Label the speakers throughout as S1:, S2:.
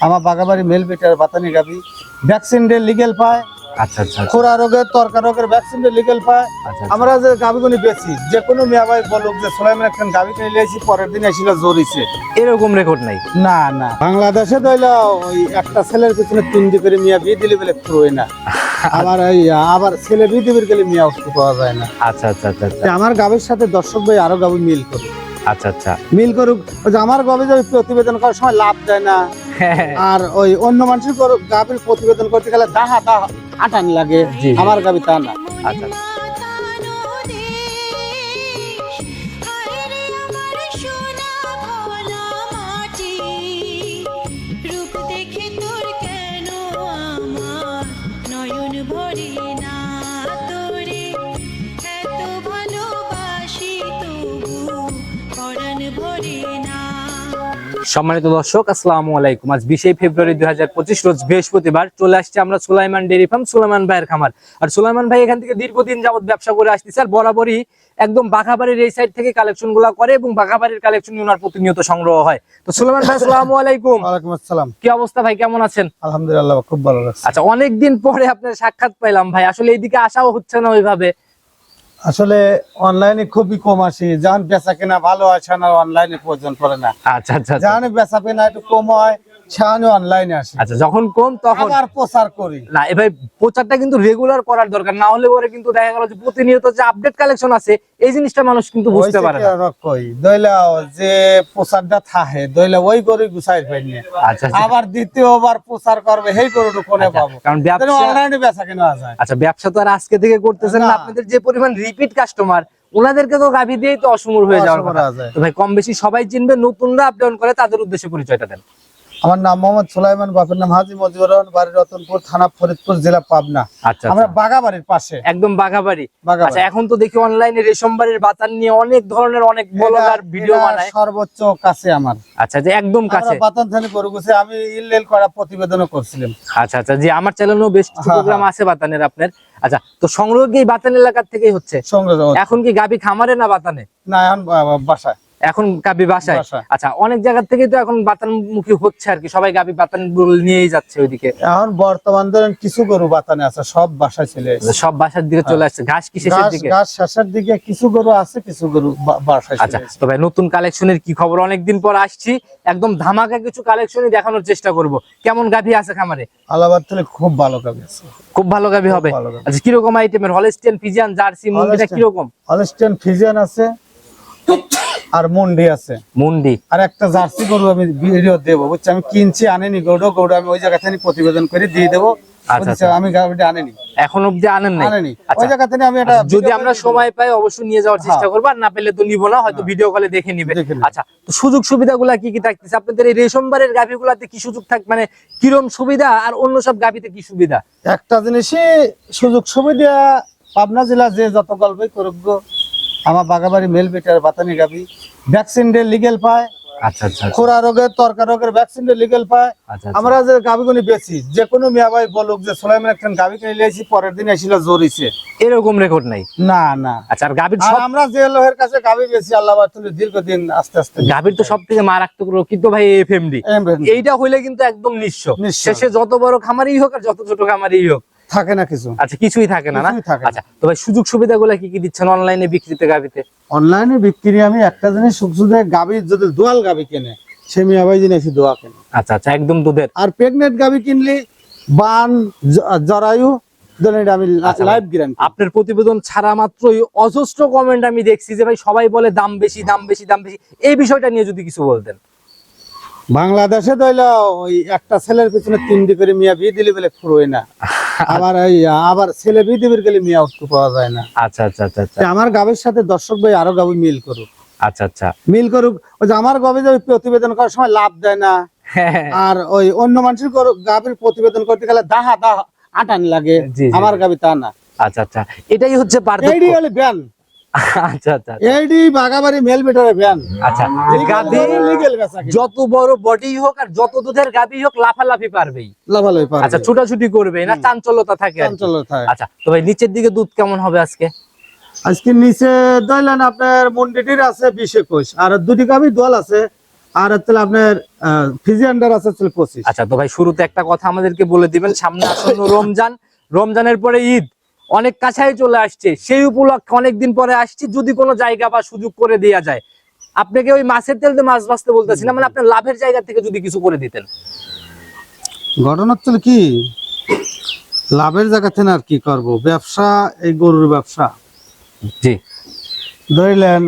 S1: আমার Bagabari mail better বাতানি গাবি। Vaccine day legal পায়।
S2: আচ্ছা আচ্ছা আচ্ছা,
S1: খোরা রোগের তরকা রোগের ভ্যাকসিন ডে লিগেল পায়।
S2: আচ্ছা
S1: আমরা যে গাবিগুনি বেশি যে কোনো মিয়া ভাই বলুক যে সোলাইমান একখান গাবি কিনে লিয়েছি পরের দিন এসেছিল জড়িছে
S2: এরকম রেকর্ড নাই।
S1: না না। বাংলাদেশে দইল ওই একটা ছেলের পিছনে তিনটি করে মিয়া বিয়ে দিলে বলে ফুরোয় না। আবার এই আবার ছেলে বিয়ে দিবির গেলে মিয়া ওষুধ পাওয়া যায় না।
S2: আচ্ছা আচ্ছা আচ্ছা আচ্ছা।
S1: আমার গাবির সাথে দর্শক ভাই আরও গাবি মিল করুক
S2: আচ্ছা আচ্ছা।
S1: মিল করুক ওই যে আমার গাবি যে প্রতিবেদন করার সময় লাভ দেয় না।
S2: হ্যাঁ,
S1: আর ওই অন্য মানুষের গাভীর প্রতিবেদন করতে গেলে দাহা দাহা আটান লাগে। আমার গাভী তা না।
S2: আচ্ছা। সম্মানিত দর্শক আসসালামু আলাইকুম। আজ বিশে ফেব্রুয়ারি দুই হাজার পঁচিশ রোজ বৃহস্পতিবার চলে আসছে আমরা সুলাইমান ডেরি ফার্ম সুলাইমান ভাইয়ের খামার। আর সুলাইমান ভাই এখান থেকে দীর্ঘদিন যাবত ব্যবসা করে আসতেছে আর বরাবরই একদম বাঘাবাড়ির এই সাইড থেকে কালেকশনগুলা করে এবং বাঘাবাড়ির কালেকশন ওনার প্রতিনিয়ত সংগ্রহ হয়। তো সুলাইমান ভাই আসসালামু আলাইকুম।
S1: ওয়ালাইকুম আসসালাম।
S2: কি অবস্থা ভাই কেমন আছেন?
S1: আলহামদুলিল্লাহ খুব ভালো লাগছে
S2: আচ্ছা অনেকদিন পরে আপনার সাক্ষাৎ পাইলাম ভাই। আসলে এইদিকে আসাও হচ্ছে না ওইভাবে।
S1: আসলে অনলাইনে খুবই কম আসি যখন বেচা কেনা ভালো আছে না অনলাইনে প্রয়োজন পড়ে না
S2: আচ্ছা আচ্ছা আচ্ছা।
S1: যখন বেচা কেনা একটু কম হয় সেখানে অনলাইনে আসি।
S2: আচ্ছা যখন কম তখন
S1: আবার প্রচার করি।
S2: না এ প্রচারটা কিন্তু রেগুলার করার দরকার। না হলে পরে কিন্তু দেখা গেল যে প্রতিনিয়ত যে আপডেট কালেকশন আছে এই জিনিসটা মানুষ কিন্তু বুঝতে পারে না।
S1: কই দইলা যে প্রচারটা থাহে দইলা ওই করে গুছাই ফেলনি
S2: আচ্ছা আচ্ছা।
S1: আবার দ্বিতীয়বার প্রচার করবে সেই গরুটা কোনে পাবো?
S2: কারণ ব্যবসা
S1: অনলাইনে বেচা কেনা যায়।
S2: আচ্ছা ব্যবসা তো আর আজকে থেকে করতেছেন না। আপনাদের যে পরিমাণ রিপিট কাস্টমার ওনাদেরকে তো গাভি দিয়েই তো অসমুর হয়ে যাওয়ার কথা। ভাই কম বেশি সবাই চিনবে নতুনরা আপ ডাউন করে তাদের উদ্দেশ্যে পরিচয়টা দেন।
S1: আমার নাম মোহাম্মদ সুলাইমান বাপের নাম হাজি মজিবুর রহমান বাড়ি রতনপুর থানা ফরিদপুর জেলা পাবনা।
S2: আচ্ছা
S1: আমরা
S2: আচ্ছা।
S1: বাগাবাড়ির পাশে।
S2: একদম বাঘাবাড়ি। আচ্ছা এখন তো দেখি অনলাইনে রেশমবাড়ির বাতান নিয়ে অনেক ধরনের অনেক ব্লগার ভিডিও বানায়।
S1: সর্বোচ্চ কাছে আমার।
S2: আচ্ছা যে একদম কাছে।
S1: বাতান থানে গরু গুছে আমি ইল্লেল করা প্রতিবেদনও করছিলাম।
S2: আচ্ছা আচ্ছা জি আমার চ্যানেলেও বেশ কিছু
S1: হ্যাঁ,
S2: প্রোগ্রাম আছে বাতানের আপনার। আচ্ছা তো সংগ্রহ কি বাতান এলাকার থেকেই হচ্ছে?
S1: সংগ্রহ
S2: এখন কি গাবি খামারে না বাতানে?
S1: না এখন বাসায়।
S2: এখন গাবি বাসায়। আচ্ছা অনেক জায়গা থেকে তো এখন বাতান মুখী হচ্ছে আর কি সবাই গাবি বাতান নিয়েই যাচ্ছে ওইদিকে।
S1: এখন বর্তমান ধরেন কিছু গরু বাতানে আছে সব বাসায় চলে
S2: সব বাসার দিকে চলে আসছে ঘাস কি শেষের দিকে?
S1: ঘাস শেষের দিকে কিছু গরু আছে কিছু গরু বাসায়
S2: আচ্ছা তো ভাই নতুন কালেকশনের কি খবর? অনেকদিন পর আসছি একদম ধামাকা কিছু কালেকশনই দেখানোর চেষ্টা করব। কেমন গাভি আছে খামারে?
S1: আলাবাদ থেকে খুব ভালো কাজ আছে।
S2: খুব ভালো গাভি হবে। আচ্ছা কীরকম আইটেমের হলস্টিয়ান ফিজিয়ান জার্সি
S1: Holstein।
S2: কীরকম?
S1: হলস্টেন ফিজিয়ান আছে। আর মুন্ডি আছে।
S2: মুন্ডি।
S1: আর একটা জার্সি গরু আমি ভিডিও দেবো বুঝছি? আমি কিনছি আনেনি গরু গরু আমি ওই জায়গা থেকে প্রতিবেদন করে দিয়ে দেবো।
S2: আচ্ছা? আচ্ছা।
S1: আমি গাড়িটা আনেনি।
S2: এখন অব্দি আনেন নাই?
S1: আনেনি।
S2: আচ্ছা।
S1: ওই জায়গা থেকে আমি এটা
S2: যদি আমরা সময় পাই অবশ্যই নিয়ে যাওয়ার চেষ্টা
S1: হ্যাঁ।
S2: করব আর না পেলে তো নিবো না হয়তো ভিডিও কলে দেখে নিবে। আচ্ছা তো সুযোগ সুবিধাগুলা কি কি থাকতেছে? আপনাদের এই রেশমবারের গাভিগুলাতে কি সুযোগ থাক মানে কিরম সুবিধা আর অন্য সব গাভিতে কি সুবিধা?
S1: একটা জিনিসই সুযোগ সুবিধা পাবনা জেলা যে যত গল্পই করুক আমার বাগাবাড়ি মেল বেটার বাতানি গাবি ভ্যাকসিন ডে লিগেল পায়।
S2: আচ্ছা আচ্ছা
S1: খোরা রোগের তরকা রোগের ভ্যাকসিন ডে লিগেল পায়।
S2: আচ্ছা
S1: আমরা যে গাবিগুনি বেশি যে কোনো মিয়া ভাই বলুক যে সোলাইমান একখান গাবি কিনে লিয়েছি পরের দিন এসেছিল জড়িছে
S2: এরকম রেকর্ড নাই?
S1: না না।
S2: আচ্ছা আর সব
S1: আমরা যে লোহের কাছে গাবি বেশি আল্লাহ দীর্ঘদিন আস্তে আস্তে
S2: গাভীর তো সব থেকে মারাত্মক রোগ কিন্তু ভাই এফএমডি। এইটা হইলে কিন্তু একদম নিঃস্ব। শেষে যত বড় খামারই হোক আর যত ছোট খামারই হোক
S1: থাকে না কিছু।
S2: আচ্ছা কিছুই থাকে না না?
S1: থাকে
S2: আচ্ছা তো ভাই সুযোগ সুবিধাগুলো কি কি দিচ্ছেন অনলাইনে বিক্রিতে গাভীতে?
S1: অনলাইনে বিক্রি আমি একটা জিনিস সুখসুদে গাবি যদি দোয়াল গাবি কেনে সে মিয়া ভাই জিনিস দোয়া কেনে।
S2: আচ্ছা আচ্ছা একদম দুধের।
S1: আর প্রেগনেন্ট গাবি কিনলে বান জরায়ু আমি
S2: আচ্ছা
S1: লাইভ
S2: আপনার প্রতিবেদন ছাড়া মাত্রই অজস্র কমেন্ট আমি দেখছি যে ভাই সবাই বলে দাম বেশি দাম বেশি দাম বেশি। এই বিষয়টা নিয়ে যদি কিছু বলতেন।
S1: বাংলাদেশে দইল ওই একটা ছেলের পিছনে তিনটি করে মিয়া বিয়ে দিলে বলে ফুরোয় না। আবার আবার ছেলে পৃথিবীর গেলে মেয়ে পাওয়া যায় না।
S2: আচ্ছা আচ্ছা আচ্ছা আচ্ছা।
S1: আমার গাবের সাথে দর্শক ভাই আরও গাবি মিল করুক।
S2: আচ্ছা আচ্ছা।
S1: মিল করুক ওই যে আমার গাবি যে প্রতিবেদন করার সময় লাভ দেয় না
S2: হ্যাঁ,
S1: আর ওই অন্য মানুষের গাবির প্রতিবেদন করতে গেলে দাহা দাহা আটান লাগে। আমার গাবি তা না।
S2: আচ্ছা আচ্ছা। এটাই হচ্ছে পার্থক্য। আচ্ছা আচ্ছা
S1: এইডি বাগাবাড়ি মেল বেটারে
S2: আচ্ছা। যত বড় বডি হোক আর যত দুধের হোক লাফালাফি পারবেই।
S1: পারবে।
S2: আচ্ছা ছুটাছুটি করবে না? চাঞ্চল্যতা থাকে। আচ্ছা তো ভাই নিচের দিকে দুধ কেমন হবে আজকে?
S1: আজকে নিচে দইলেন আপনার মন্ডিটির আছে বিশ একুশ আর দুটি গাভি দল আছে আর হচ্ছে আপনার ফিজিয়ান্ডার আছে পঁচিশ।
S2: আচ্ছা তো ভাই শুরুতে একটা কথা আমাদেরকে বলে দিবেন সামনে আসন্ন রমজান। রমজানের পরে ঈদ। অনেক কাছাই চলে আসছে। সেই উপলক্ষে অনেকদিন পরে আসছি যদি কোনো জায়গা বা সুযোগ করে দেওয়া যায়। আপনাকে ওই মাছের তেল দিয়ে মাছ বাঁচতে বলতেছি না মানে আপনার লাভের জায়গা থেকে যদি কিছু করে দিতেন।
S1: ঘটনা হচ্ছে কি? লাভের জায়গা থেকে আর কি করব? ব্যবসা এই গরুর ব্যবসা।
S2: জি।
S1: ধরিলেন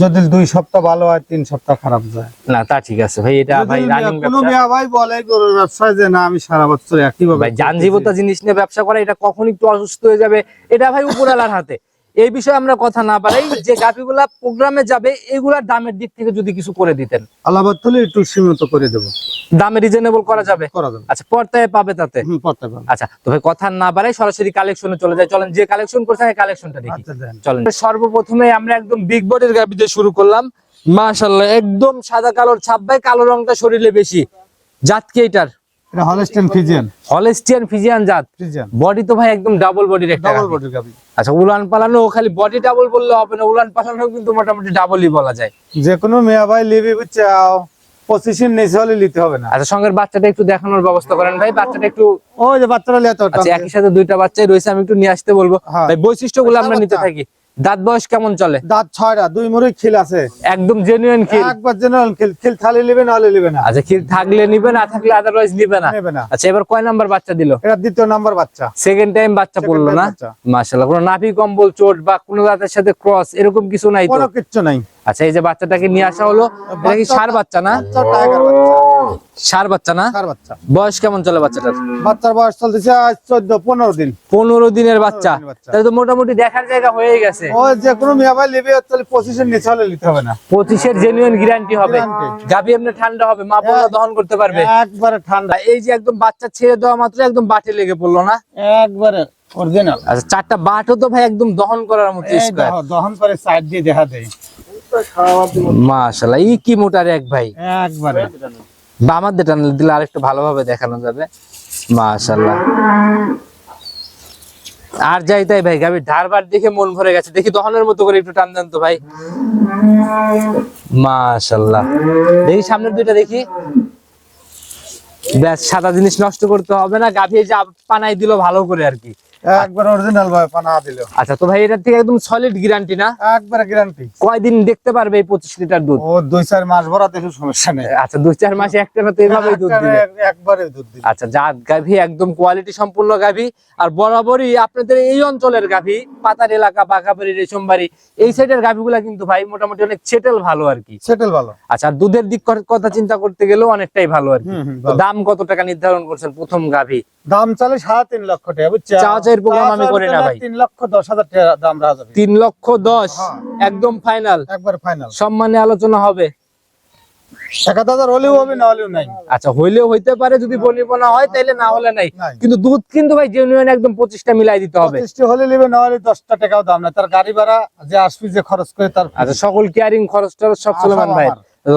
S1: যদি দুই সপ্তাহ ভালো হয় তিন সপ্তাহ খারাপ যায়।
S2: না তা ঠিক আছে। ভাই এটা ভাই রানিং
S1: কোনো মিয়া ভাই বলে গরুর ব্যবসায় যে না আমি সারা বছর একই ভাবে
S2: জানজীবতা জিনিস নিয়ে ব্যবসা করা এটা কখন একটু অসুস্থ হয়ে যাবে? এটা ভাই উপরালার হাতে। এই বিষয়ে আমরা কথা না পারি যে গাভিগুলা প্রোগ্রামে যাবে এগুলার দামের দিক থেকে যদি কিছু করে দিতেন।
S1: আলাবাদ তুলে একটু সীমিত করে দেবো।
S2: দামে রিজনেবল করা যাবে?
S1: করা যাবে।
S2: আচ্ছা পর্তায় পাবে তাতে?
S1: হুম, পড়তে
S2: আচ্ছা তো ভাই কথা না বাড়াই সরাসরি কালেকশনে চলে যায় চলেন যে কালেকশন করছেন এই কালেকশনটা দেখি।
S1: আচ্ছা
S2: চলেন। সর্বপ্রথমে আমরা একদম বিগ বডির গাবি দিয়ে শুরু করলাম। মাশাআল্লাহ একদম সাদা কালোর ছাপ ভাই কালো রংটা শরীরে বেশি। জাত কি এটার?
S1: এটা হলস্টেন ফিজিয়ান
S2: হলেস্টিয়ান ফিজিয়ান জাত। বডি তো ভাই একদম ডাবল বডির একটা
S1: ডাবল বডির গাবি
S2: আচ্ছা উলান পালানো খালি বডি ডাবল বললে হবে না উলান পালানো কিন্তু মোটামুটি ডাবলই বলা যায়।
S1: যে কোনো মেয়া ভাই লিবি নিচে হলে নিতে হবে না।
S2: আচ্ছা সঙ্গের বাচ্চাটা একটু দেখানোর ব্যবস্থা করেন ভাই বাচ্চাটা একটু
S1: ওই যে বাচ্চারা লিয়ে
S2: আচ্ছা একই সাথে দুইটা বাচ্চাই রয়েছে আমি একটু নিয়ে আসতে বলব।
S1: হ্যাঁ।
S2: ভাই বৈশিষ্ট্যগুলো আমরা নিতে। থাকি। দাঁত বয়স কেমন চলে?
S1: দাঁত ছয়টা দুই মুড়ি খিল আছে।
S2: একদম জেনুইন খিল।
S1: একবার জেনারেল খিল খিল থালি লিবে না হলে না।
S2: আচ্ছা খিল থাকলে নিবে না থাকলে আদারওয়াইজ নিবে না?
S1: নেবে না।
S2: আচ্ছা এবার কয় নাম্বার বাচ্চা দিল?
S1: এটা দ্বিতীয় নাম্বার বাচ্চা।
S2: সেকেন্ড টাইম বাচ্চা পড়ল না। মাশাআল্লাহ কোনো নাভি কম্বল চোট বা কোনো দাঁতের সাথে ক্রস এরকম কিছু নাই তো?
S1: কোনো কিচ্ছু নাই।
S2: আচ্ছা এই যে বাচ্চাটাকে নিয়ে আসা হলো এটা কি সার বাচ্চা না?
S1: টাইগার বাচ্চা।
S2: সার বাচ্চা না?
S1: সার বাচ্চা।
S2: বয়স কেমন চলে বাচ্চাটার?
S1: বাচ্চার বয়স চলতেছে আজ চোদ্দ পনেরো দিন।
S2: পনেরো দিনের বাচ্চা। তাহলে তো মোটামুটি দেখার জায়গা হয়ে গেছে।
S1: ও যে কোনো মেয়া ভাই লিবে তাহলে পঁচিশের নিচে হলে নিতে হবে না।
S2: পঁচিশের জেনুইন গ্যারান্টি হবে। গাভী এমনি ঠান্ডা হবে মা বোনরা দহন করতে পারবে।
S1: একবারে ঠান্ডা।
S2: এই যে একদম বাচ্চা ছেড়ে দেওয়া মাত্র একদম বাটে লেগে পড়ল না?
S1: একবারে অরিজিনাল
S2: আচ্ছা চারটা বাটও তো ভাই একদম দহন করার মতো স্কোয়ার
S1: দহন করে সাইড দিয়ে দেখা দেয়
S2: মাশাআল্লাহ ই কি মোটার এক ভাই।
S1: একবারে।
S2: বা আমার দিটা দিলে আরেকটু ভালোভাবে দেখানো যাবে। মাশাআল্লাহ। আর যাই তাই ভাই, গাভীর ধারবার দেখে মন ভরে গেছে। দেখি দহনের মতো করে একটু টান দেন তো ভাই। মাশাআল্লাহ। দেখি সামনের দুইটা দেখি। ব্যাস, সাদা জিনিস নষ্ট করতে হবে না। গাভী যে পানাই দিল ভালো করে আর কি।
S1: একবার অরিজিনাল ভাবে পানা দিল
S2: আচ্ছা তো ভাই এটার থেকে একদম সলিড গ্যারান্টি না?
S1: একবারে গ্যারান্টি
S2: কয়দিন দেখতে পারবে এই পঁচিশ লিটার দুধ?
S1: ও দুই চার মাস ভরা দেখে সমস্যা নেই।
S2: আচ্ছা দুই চার মাসে একটা না তো এভাবেই দুধ দিবে?
S1: একবারে- দুধ দিল
S2: আচ্ছা জাত গাভী একদম কোয়ালিটি সম্পূর্ণ গাভী আর বরাবরই আপনাদের এই অঞ্চলের গাভী পাতার এলাকা বাঘাবাড়ি রেশমবাড়ি এই সাইডের গাভীগুলা কিন্তু ভাই মোটামুটি অনেক সেটেল ভালো আর কি।
S1: সেটেল ভালো।
S2: আচ্ছা আর দুধের দিক কথা চিন্তা করতে গেলেও অনেকটাই ভালো আর কি। দাম কত টাকা নির্ধারণ করছেন প্রথম গাভী?
S1: দাম চলে সাড়ে তিন লক্ষ টাকা বুঝছ?
S2: চা চায়ের আমি করি না ভাই।
S1: তিন লক্ষ দশ হাজার টাকা দাম রাখা
S2: তিন লক্ষ দশ
S1: হ্যাঁ।
S2: একদম ফাইনাল
S1: একবার ফাইনাল
S2: সম্মানে আলোচনা হবে।
S1: হলেও হবে না হলেও নাই।
S2: আচ্ছা হইলেও হইতে পারে যদি বনিবনা হয় তাইলে না হলে নাই। কিন্তু দুধ কিন্তু ভাই জেনুইন একদম পঁচিশটা মিলাই দিতে হবে।
S1: পঁচিশটি হলে নেবে না হলে দশটা টাকাও দাম না তার গাড়ি ভাড়া যে আসবি যে খরচ করে তার
S2: আচ্ছা সকল কেয়ারিং খরচ টরচ সব সুলেমান ভাই। তো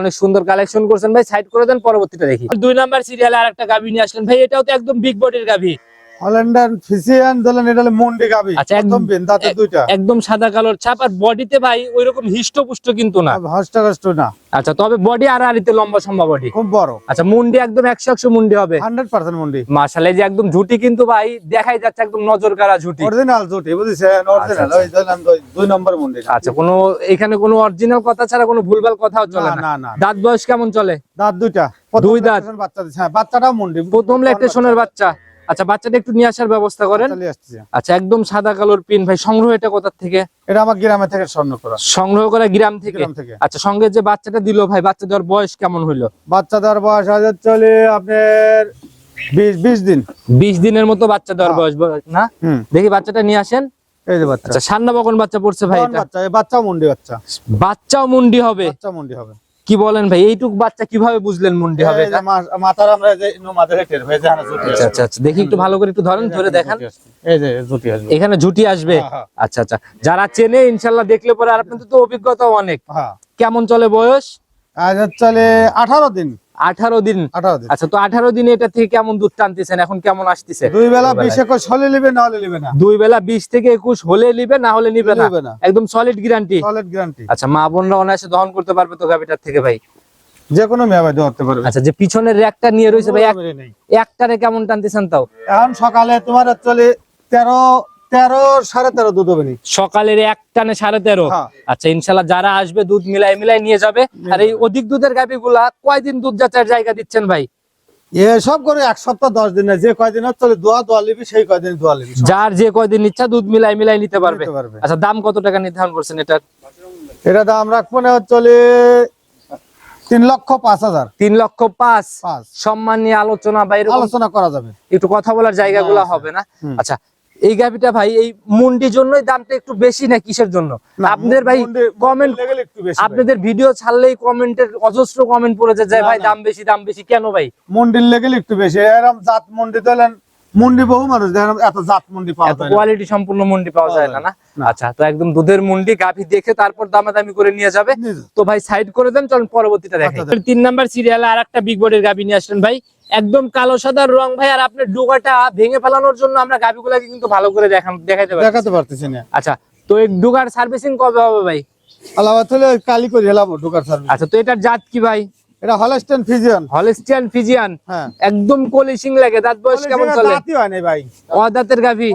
S2: অনেক সুন্দর কালেকশন করছেন। ভাই সাইড করে দেন, পরবর্তীটা দেখি। দুই নাম্বার সিরিয়ালে আরেকটা গাভী নিয়ে আসলেন। ভাই, এটাও তো একদম বিগ বডির গাভী।
S1: হল্যান্ডার ফিসিয়ান ধরলেন এটা হলো গাবি
S2: আচ্ছা, একদম-
S1: দাঁতে দুইটা।
S2: একদম সাদা কালোর ছাপ আর বডিতে ভাই ওইরকম হিষ্টপুষ্ট কিন্তু না।
S1: হস্ত না।
S2: আচ্ছা তবে বডি আর আরিতে লম্বা সম্ভব বডি?
S1: খুব বড়।
S2: আচ্ছা মুন্ডি একদম একশো একশো মুন্ডি হবে।
S1: হান্ড্রেড পার্সেন্ট মুন্ডি।
S2: মাশাআল্লাহ যে একদম ঝুটি কিন্তু ভাই দেখাই যাচ্ছে একদম নজর কাড়া ঝুটি।
S1: অরিজিনাল জুটি বুঝেছেন? অরিজিনাল
S2: আচ্ছা।
S1: ওই দুই- নম্বর মুন্ডি
S2: আচ্ছা কোনো এখানে কোনো অরিজিনাল কথা ছাড়া কোনো ভুলভাল কথাও চলে
S1: না।
S2: দাঁত বয়স কেমন চলে?
S1: দাঁত দুইটা।
S2: দুই দাঁত।
S1: বাচ্চা হ্যাঁ বাচ্চাটাও মুন্ডি।
S2: প্রথম ল্যাকটেশনের বাচ্চা। আচ্ছা বাচ্চাটা একটু নিয়ে আসার ব্যবস্থা করেন। আচ্ছা একদম সাদা কালোর পিন। ভাই সংগ্রহ এটা কোথা থেকে?
S1: এটা আমার গ্রামে থেকে স্বর্ণ করা।
S2: সংগ্রহ করা গ্রাম থেকে? আচ্ছা সঙ্গে যে বাচ্চাটা দিল ভাই বাচ্চা দেওয়ার বয়স কেমন হইল?
S1: বাচ্চা দেওয়ার বয়স হাজার চলে আপনার বিশ দিন।
S2: বিশ দিনের মতো বাচ্চা দেওয়ার
S1: হ্যাঁ।
S2: বয়স বয়স না? দেখি বাচ্চাটা নিয়ে আসেন।
S1: এই যে বাচ্চা।
S2: আচ্ছা সান্না বকন বাচ্চা পড়ছে ভাই
S1: বাচ্চা বাচ্চাও মুন্ডি বাচ্চা।
S2: বাচ্চাও মুন্ডি হবে।
S1: বাচ্চা মুন্ডি হবে।
S2: কি বলেন ভাই? এইটুক বাচ্চা কীভাবে বুঝলেন মুন্ডি হবে?
S1: মাথার আমরা যে মাথার টের হয়ে যায়
S2: আচ্ছা আচ্ছা দেখি একটু ভালো করে একটু ধরেন ধরে দেখান।
S1: এই যে জুটি আসবে।
S2: এখানে ঝুটি আসবে?
S1: হ্যাঁ, হ্যাঁ।
S2: আচ্ছা আচ্ছা। যারা চেনে ইনশাল্লাহ দেখলে পরে আর আপনাদের তো অভিজ্ঞতা অনেক।
S1: হ্যাঁ।
S2: কেমন চলে বয়স?
S1: আজ চলে আঠারো দিন।
S2: আঠারো দিন। আচ্ছা তো আঠারো দিনে এটা থেকে কেমন দুধ টানতেছেন? এখন কেমন আসতেছে?
S1: দুই বেলা বিশ একুশ হলে নিবে না হলে নিবে না।
S2: দুই বেলা বিশ থেকে একুশ হলে নিবে না হলে নিবে না। একদম সলিড গ্যারান্টি
S1: সলিড গ্যারান্টি
S2: আচ্ছা মা বোনরা অনায়াসে দহন করতে পারবে তো গাভিটার থেকে ভাই?
S1: যে কোনো মেয়ে ভাই ধরতে পারবে।
S2: আচ্ছা যে পিছনের র্যাকটা নিয়ে রয়েছে ভাই একটারে কেমন টানতেছেন তাও?
S1: এখন সকালে তোমার চলে তেরো তেরো সাড়ে তেরো দুধ হবে
S2: সকালের এক টানে সাড়ে তেরো।
S1: হ্যাঁ।
S2: আচ্ছা ইনশাল্লাহ যারা আসবে দুধ মিলাই মিলাই নিয়ে যাবে। আর এই অধিক দুধের গাভি গুলা কয়দিন দুধ যাচার জায়গা দিচ্ছেন ভাই?
S1: এসব করে এক সপ্তাহ দশ দিনে যে কয়দিন চলে দোয়া দোয়া লিবি সেই কয়দিন দোয়া লিবি
S2: যার যে কয়দিন ইচ্ছা দুধ মিলাই মিলাই নিতে পারবে। আচ্ছা দাম কত টাকা নির্ধারণ করছেন এটার?
S1: এটা দাম রাখব না চলে তিন লক্ষ পাঁচ হাজার।
S2: তিন লক্ষ পাঁচ। সম্মান নিয়ে আলোচনা বা এরকম
S1: আলোচনা করা যাবে।
S2: একটু কথা বলার জায়গাগুলো হবে না? আচ্ছা এই গাভিটা ভাই এই মুন্ডির জন্যই দামটা একটু বেশি না কিসের জন্য? আপনাদের ভাই কমেন্ট
S1: একটু বেশি
S2: আপনাদের ভিডিও ছাড়লেই কমেন্টের অজস্র কমেন্ট পড়েছে যে ভাই দাম বেশি দাম বেশি কেন ভাই?
S1: মুন্ডির লেগেলে একটু বেশি। এরকম জাত মুন্ডি দিলেন মন্ডি বহু মানুষ দেখেন এত জাত মন্ডি পাওয়া যায়
S2: কোয়ালিটি সম্পূর্ণ মুন্ডি পাওয়া যায় না না। আচ্ছা তো একদম দুধের মুন্ডি গাভি দেখে তারপর দামাদামি করে নিয়ে যাবে। তো ভাই সাইড করে দেন চলুন পরবর্তীটা দেখেন।
S1: আচ্ছা,
S2: তিন নাম্বার সিরিয়ালে আর একটা বিগ বডির গাভি নিয়ে আসলেন ভাই। একদম কালো সাদার রং ভাই আর আপনার ডুগাটা ভেঙে ফেলানোর জন্য আমরা গাভিগুলাকে কিন্তু ভালো করে দেখান দেখাইতে পারি
S1: দেখাতে পারতেছি না।
S2: আচ্ছা তো এই ডুগার সার্ভিসিং কবে হবে ভাই?
S1: আল্লাহ তাহলে কালি করে হেলাবো ঢোকার সার্ভিস
S2: আচ্ছা তো এটার জাত কি ভাই?
S1: এটা হলস্টেন ফিজিয়ান
S2: হলস্টেন ফিজিয়ান একদম কলিশিং লাগে দাঁত বয়স কেমন চলে?
S1: দাঁতই হয় না ভাই।
S2: অদাতের
S1: গাবি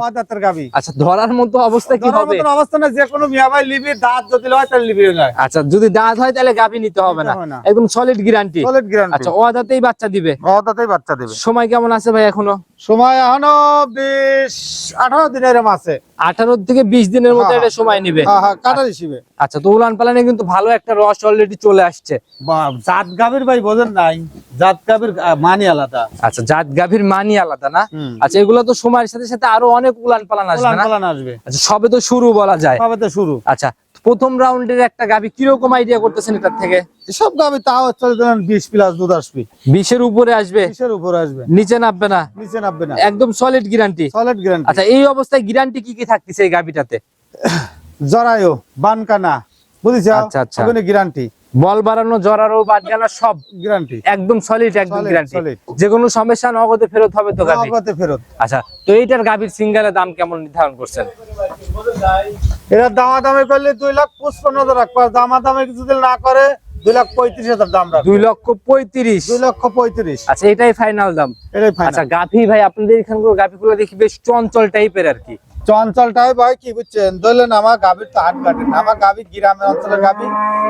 S1: গাবি
S2: আচ্ছা ধরার মতো অবস্থা কি
S1: ধরার মতো অবস্থা না যে কোনো মিয়া ভাই লিবি দাঁত যদি হয় তাহলে লিবি না
S2: আচ্ছা যদি দাঁত হয় তাহলে গাবি নিতে হবে না।
S1: হবে।
S2: একদম সলিড গ্যারান্টি
S1: সলিড গ্যারান্টি
S2: আচ্ছা অদাতেই বাচ্চা দিবে।
S1: ও দাঁতেই বাচ্চা দিবে।
S2: সময় কেমন আছে ভাই এখনও?
S1: সময় এখনও বিশ আঠারো দিনের আছে।
S2: আঠারো থেকে বিশ দিনের মতো
S1: হ্যাঁ,
S2: এটা সময় নিবে।
S1: হ্যাঁ হ্যাঁ হিসেবে
S2: আচ্ছা তো উলান পালানে কিন্তু ভালো একটা রস অলরেডি চলে আসছে।
S1: বা জাত গাবির ভাই বোঝেন নাই জাত আহ, মানি আলাদা।
S2: আচ্ছা জাত গাভীর মানি আলাদা না? আচ্ছা এগুলো তো সময়ের সাথে সাথে আরও অনেক উলান পালান আসবে না?
S1: পালান আসবে।
S2: আচ্ছা সবে তো শুরু বলা যায়।
S1: সবে তো শুরু।
S2: আচ্ছা প্রথম রাউন্ডের একটা গাভী কীরকম আইডিয়া করতেছেন এটার থেকে?
S1: সব গাবি তাও চলে বিশ প্লাস দুধ আসবে।
S2: বিশের উপরে আসবে?
S1: বিশের উপরে আসবে।
S2: নিচে নামবে না?
S1: নিচে নামবে না।
S2: একদম সলিড গ্যারান্টি
S1: সলিড গ্যারান্টি
S2: আচ্ছা এই অবস্থায় গ্যারান্টি কি কি থাকতেছে এই গাভীটাতে?
S1: জরায়ু বানকানা বুঝেছ?
S2: আচ্ছা, আচ্ছা।
S1: গ্যারান্টি
S2: বল বাড়ানো জরারো বাটগানা সব।
S1: গ্যারান্টি
S2: একদম সলিড একদম গ্যারান্টি। যে কোনো সমস্যা নগদে ফেরত হবে তো গাভী?
S1: নগদে ফেরত।
S2: আচ্ছা তো এইটার গাভীর সিঙ্গারের দাম কেমন নির্ধারণ করছেন?
S1: এরা দামা দামি করলে দুই লাখ পঁচপন্ন হাজার রাখব আর দামা দামি যদি না করে দুই লাখ পঁয়ত্রিশ হাজার দাম
S2: দুই লক্ষ পঁয়ত্রিশ?
S1: দুই লক্ষ পঁয়ত্রিশ।
S2: আচ্ছা এটাই ফাইনাল দাম।
S1: এটাই
S2: আচ্ছা
S1: ফাইনাল
S2: ভাই আপনাদের এখানকার গাভীগুলো দেখি বেশ চঞ্চল টাইপের আর কি।
S1: চঞ্চলটাই ভাই কি বুঝছেন? ধরলেন আমার গাভীর তো হাট কাটে আমার গাভী গ্রামের অঞ্চলের গাভী।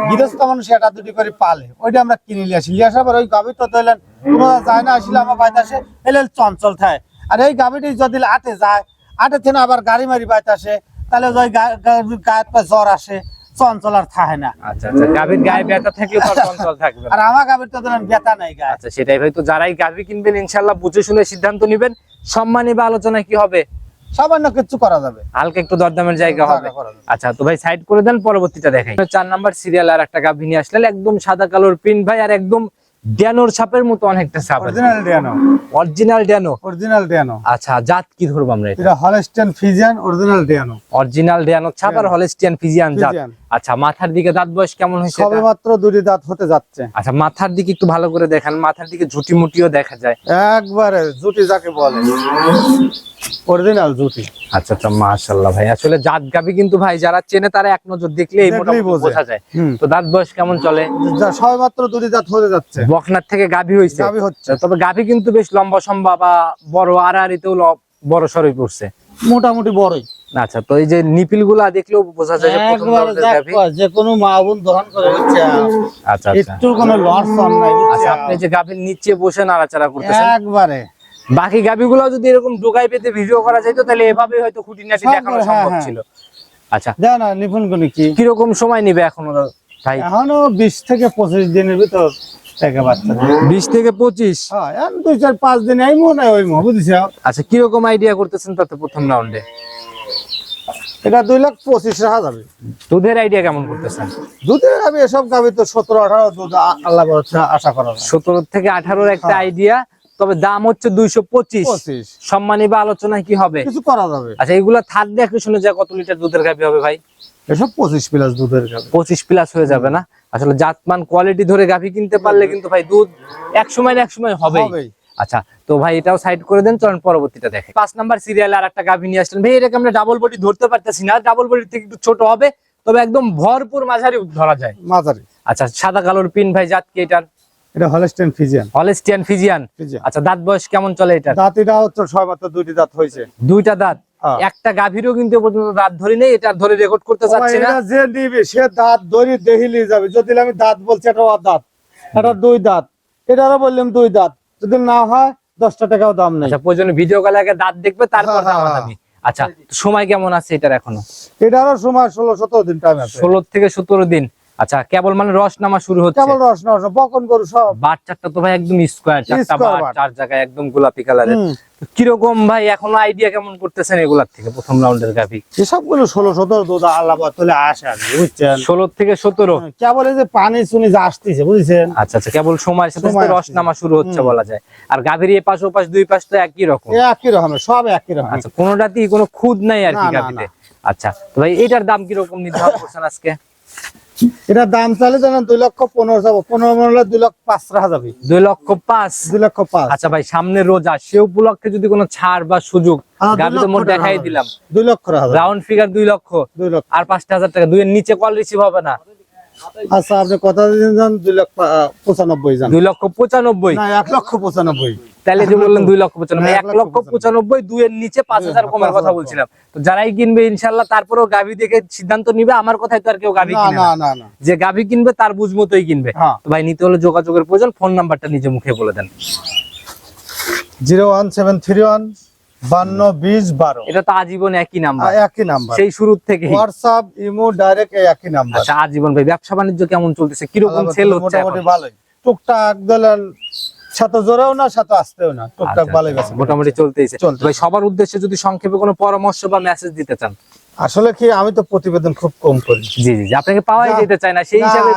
S1: গৃহস্থ মানুষ এটা দুটি করে পালে। ওইটা আমরা কিনে নিয়ে আসি। নিয়ে আসার পর ওই গাভী তো ধরলেন যায় না আসলে আমার বাড়িতে আসে এলে চঞ্চল থাকে আর এই গাভীটি যদি আটে যায় আটে থেকে আবার গাড়ি মারি বাড়িতে আসে। তাহলে ওই গা- গা- গায়ের পা জ্বর আসে চঞ্চল আর থাকে না।
S2: আচ্ছা আচ্ছা গাভীর গায়ে ব্যথা থাকলে তো চঞ্চল থাকবে
S1: আর আমার গাভীর তো ধরেন ব্যথা নাই গায়ে।
S2: আচ্ছা সেটাই ভাই। তো যারাই গাভী কিনবেন ইনশাল্লাহ বুঝে শুনে সিদ্ধান্ত নেবেন। সম্মানী বা আলোচনা কি হবে?
S1: সামান্য কিছু করা যাবে।
S2: হালকা একটু দরদামের জায়গা হবে। আচ্ছা তো ভাই সাইড করে দেন পরবর্তীটা দেখাই। চার নাম্বার সিরিয়াল আর একটা গাভী নিয়ে আসলেন একদম সাদা কালোর প্রিন্ট ভাই আর একদম ড্যানোর সাপের মতো অনেকটা ছাপ
S1: অরিজিনাল ডিয়ানো
S2: অরিজিনাল ড্যানো
S1: অরিজিনাল ডিয়ানো
S2: আচ্ছা জাত কি ধরবো আমরা এটা?
S1: হলস্টেন ফিজিয়ান অরিজিনাল ডিয়ানো
S2: অরিজিনাল ড্যানো ছাপ আর হলেস্টিয়ান ফিজিয়ান জাত। আচ্ছা মাথার দিকে দাঁত বয়স কেমন হয়েছে
S1: সবে মাত্র দুটি দাঁত হতে যাচ্ছে।
S2: আচ্ছা মাথার দিকে একটু ভালো করে দেখান। মাথার দিকে ঝুটি মুটিও দেখা যায়।
S1: একবারে জুটি যাকে বলে। অরিজিনাল জুটি
S2: আচ্ছা আচ্ছা মাশাল্লাহ ভাই। আসলে জাত গাবি কিন্তু ভাই যারা চেনে তারা এক নজর দেখলেই মোটামুটি
S1: বোঝা।
S2: যায়। তো দাঁত বয়স কেমন চলে?
S1: সবে মাত্র দুটি দাঁত হতে যাচ্ছে।
S2: বকনার থেকে গাভী হয়েছে
S1: গাভী হচ্ছে।
S2: তবে গাভী কিন্তু বেশ লম্বা সম্বা বা বড় আড়াআড়িতেও বড় সরই পড়ছে।
S1: মোটামুটি বড়ই।
S2: আচ্ছা তো এই যে নিপিলগুলা দেখলেও বোঝা যায় যে
S1: কোনো মা বোন দহন করে
S2: আচ্ছা আচ্ছা।
S1: একটু কোনো লস নাই
S2: আচ্ছা আপনি যে গাভীর নিচে বসে নাড়াচাড়া করতেছেন।
S1: একবারে।
S2: বাকি গাভীগুলো যদি এরকম ডোগাই পেতে ভিডিও করা যেত তাহলে এভাবে হয়তো খুঁটিনাটি
S1: সব
S2: দেখানো
S1: হ্যাঁ,
S2: সম্ভব
S1: হ্যাঁ।
S2: ছিল। আচ্ছা।
S1: দেখ না নিপুণ কি?
S2: কীরকম সময় নিবে এখনও ভাই?
S1: এখনও বিশ থেকে পঁচিশ দিনের ভিতর থেকে বাচ্চা
S2: বিশ থেকে পঁচিশ?
S1: হ্যাঁ দুই চার পাঁচ দিন এই মনে ওই মো বুঝিস
S2: আচ্ছা কীরকম আইডিয়া করতেছেন তাতে প্রথম রাউন্ডে
S1: এটা দুই লাখ পঁচিশ রাখা যাবে
S2: দুধের আইডিয়া কেমন করতেছেন?
S1: দুধের গাবি এসব গাবি তো সতেরো আঠারো দুধ আল্লাহ আশা করা
S2: সতেরো থেকে আঠারোর একটা
S1: হ্যাঁ।
S2: আইডিয়া তবে দাম হচ্ছে দুইশো পঁচিশ। সম্মানী বা আলোচনায় কি হবে?
S1: কিছু করা যাবে।
S2: আচ্ছা এগুলা থাক দেখে শুনে যায় কত লিটার দুধের গাভি হবে ভাই?
S1: এসব পঁচিশ প্লাস দুধের গাবি।
S2: পঁচিশ প্লাস হয়ে যাবে না? আসলে জাতমান কোয়ালিটি ধরে গাভী কিনতে পারলে কিন্তু ভাই দুধ এক সময় না এক সময়
S1: হবে।
S2: আচ্ছা তো ভাই এটাও সাইড করে দেন চলুন পরবর্তীটা দেখে। পাঁচ নাম্বার সিরিয়াল আর একটা গাভী নিয়ে আসলেন। ভাই এটাকে আমরা ডাবল বডি ধরতে পারতেছি না। ডাবল বডি থেকে একটু ছোট হবে তবে একদম ভরপুর মাঝারি ধরা যায়।
S1: মাঝারি।
S2: আচ্ছা সাদা কালোর পিন ভাই জাত কি এটার?
S1: এটা হলস্টেন ফিজিয়ান
S2: হলেস্টিয়ান ফিজিয়ান আচ্ছা দাঁত বয়স কেমন চলে এটা
S1: দাঁত এটা হচ্ছে ছয় মাত্র দুইটি দাঁত হয়েছে।
S2: দুইটা দাঁত। একটা গাভীরও কিন্তু পর্যন্ত দাঁত ধরি নেই এটা ধরে রেকর্ড করতে চাচ্ছি না।
S1: যে নিবে সে দাঁত দড়ি দেহিলি যাবে। যদি আমি দাঁত বলছি এটা ওর দাঁত। এটা দুই দাঁত। এটারও বললাম দুই দাঁত। যদি না হয় দশটা টাকাও দাম নেই।
S2: আচ্ছা প্রয়োজনে ভিডিও কলে আগে দাঁত দেখবে তারপর
S1: দাম
S2: আমি। আচ্ছা সময় কেমন আছে এটার এখনও?
S1: এটারও সময় ষোলো সতেরো দিন টাইম আছে।
S2: ষোলো থেকে সতেরো দিন। আচ্ছা কেবল মানে রস নামা শুরু হচ্ছে?
S1: কেবল রস না রস বকন গরু সব।
S2: বাচ্চাটা তো ভাই একদম স্কোয়ার চারটা বাট। চার জায়গায় একদম গোলাপি কালারের। কীরকম ভাই এখনও আইডিয়া কেমন করতেছেন এগুলার থেকে প্রথম রাউন্ডের গাভি
S1: এসবগুলো ষোলো সতেরো দুধ আল্লাহ তুলে আসে বুঝছেন?
S2: ষোলো থেকে সতেরো?
S1: কেবল এই যে পানি শুনি যে আসতেছে বুঝছেন?
S2: আচ্ছা আচ্ছা কেবল সময়ের সাথে রস নামা শুরু হচ্ছে বলা যায়। আর গাভীর এ পাশ ও পাশ দুই পাশ তো একই রকম।
S1: একই রকম সব একই রকম
S2: আচ্ছা কোনোটাতেই কোনো খুদ নাই আর কি গাভীতে। আচ্ছা তো ভাই এটার দাম কীরকম নির্ধারণ করছেন আজকে?
S1: এটা দাম চালে জানেন দুই লক্ষ পনেরো যাব। পনেরো মনে দুই লক্ষ পাঁচ রাখা যাবে।
S2: দুই লক্ষ পাঁচ?
S1: দুই লক্ষ পাঁচ।
S2: আচ্ছা ভাই সামনে রোজা সে উপলক্ষে যদি কোনো ছাড় বা সুযোগ মোট দেখাই দিলাম।
S1: দুই লক্ষ
S2: রাউন্ড ফিগার দুই লক্ষ।
S1: দুই লক্ষ।
S2: আর পাঁচটা হাজার টাকা। দুইয়ের নিচে কল রিসিভ হবে না।
S1: আচ্ছা আপনি কথা দুই লক্ষ পঁচানব্বই
S2: দুই লক্ষ পঁচানব্বই।
S1: এক লক্ষ পঁচানব্বই।
S2: তাহলে যে বললেন দুই লক্ষ পঁচানব্বই এক লক্ষ পঁচানব্বই। দুইয়ের নিচে পাঁচ হাজার
S1: হ্যাঁ,
S2: কমের কথা বলছিলাম। তো যারাই কিনবে ইনশাল্লাহ তারপরেও গাভী দেখে সিদ্ধান্ত নিবে আমার কথায় তো আর কেউ গাভী কিনে
S1: না
S2: যে গাভী কিনবে তার বুঝ মতোই কিনবে।
S1: হ্যাঁ।
S2: তো ভাই নিতে হলে যোগাযোগের প্রয়োজন ফোন নাম্বারটা নিজে মুখে বলে দেন।
S1: Zero one seven three one বান্ন বিশ বারো।
S2: এটা তো আজীবন একই নাম্বার।
S1: একই নাম্বার।
S2: সেই থেকে
S1: হোয়াটসঅ্যাপ ইমো ডাইরেক্ট একই নাম্বার।
S2: আচ্ছা আজীবন ভাই ব্যবসা বাণিজ্য কেমন চলতেছে? কীরকম সেল হচ্ছে
S1: মোটামুটি? ভালোই। টুকটাক দিলেন সাথে জোরেও না সাথে আসতেও না। টুকটাক
S2: আচ্ছা,
S1: ভালোই
S2: আচ্ছা,
S1: গেছে
S2: মোটামুটি চলতেছে
S1: চলতেছে।
S2: ভাই সবার উদ্দেশ্যে যদি সংক্ষেপে কোনো পরামর্শ বা মেসেজ দিতে চান?
S1: আসলে কি আমি তো প্রতিবেদন খুব কম করি।
S2: জি জি আপনাকে পাওয়াই যেতে চায় না সেই হিসাবে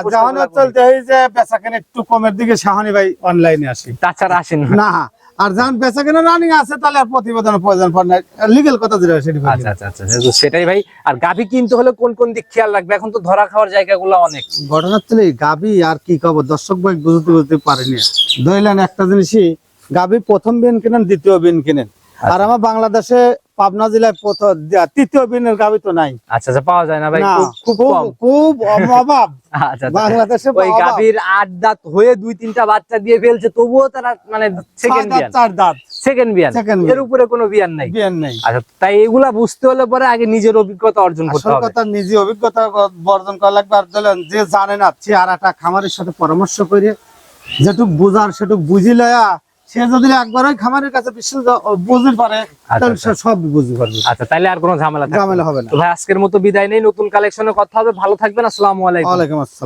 S1: চলতে এই যে বেচা একটু কমের দিকে সাহানি ভাই অনলাইনে আসি।
S2: তাছাড়া আসেন না।
S1: আর যখন বেচা কেনা রানিং আছে তাহলে আর প্রতিবেদনের প্রয়োজন পড়ে না। লিগেল কথা যেটা সেটি
S2: আচ্ছা আচ্ছা আচ্ছা সেটাই ভাই। আর গাভী কিনতে হলে কোন কোন দিক খেয়াল রাখবে? এখন তো ধরা খাওয়ার জায়গাগুলো অনেক।
S1: ঘটনা এই গাবি আর কি কব দর্শক ভাই বুঝতে বুঝতে পারেনি ধরলেন একটা জিনিসই গাবি প্রথম বিন কিনেন দ্বিতীয় বিন কিনেন।
S2: আচ্ছা।
S1: আর আমার বাংলাদেশে পাবনা জেলায় প্রথম তৃতীয় বিনের গাবি তো নাই।
S2: আচ্ছা আচ্ছা পাওয়া যায় না ভাই খুব খুব
S1: অভাব।
S2: আচ্ছা আচ্ছা।
S1: বাংলাদেশে
S2: ওই
S1: অভাব।
S2: আট দাঁত হয়ে দুই তিনটা বাচ্চা দিয়ে ফেলছে তবুও তারা মানে সেকেন্ড বিয়ান।
S1: চার দাঁত।
S2: সেকেন্ড বিয়ান। এর উপরে কোনো বিয়ান নাই।
S1: বিয়ান নেই।
S2: আচ্ছা তাই এগুলা বুঝতে হলে পরে আগে নিজের অভিজ্ঞতা অর্জন করতে
S1: আসল
S2: হবে।
S1: কথা নিজে অভিজ্ঞতা করা লাগবে। আর যে জানে না খামারের সাথে পরামর্শ করে যেটুক বুঝার সেটুক বুঝি লয়া সে যদি একবার ওই খামারের কাছে বিশ্বাস বুঝতে পারে তাহলে সে সব বুঝতে পারবে।
S2: আচ্ছা তাইলে আর কোনো ঝামেলা
S1: ঝামেলা হবে না।
S2: ভাই আজকের মতো বিদায় নেই নতুন কালেকশনের কথা হবে ভালো থাকবেন আসসালামু আলাইকুম।
S1: ওয়ালাইকুম আসসালাম।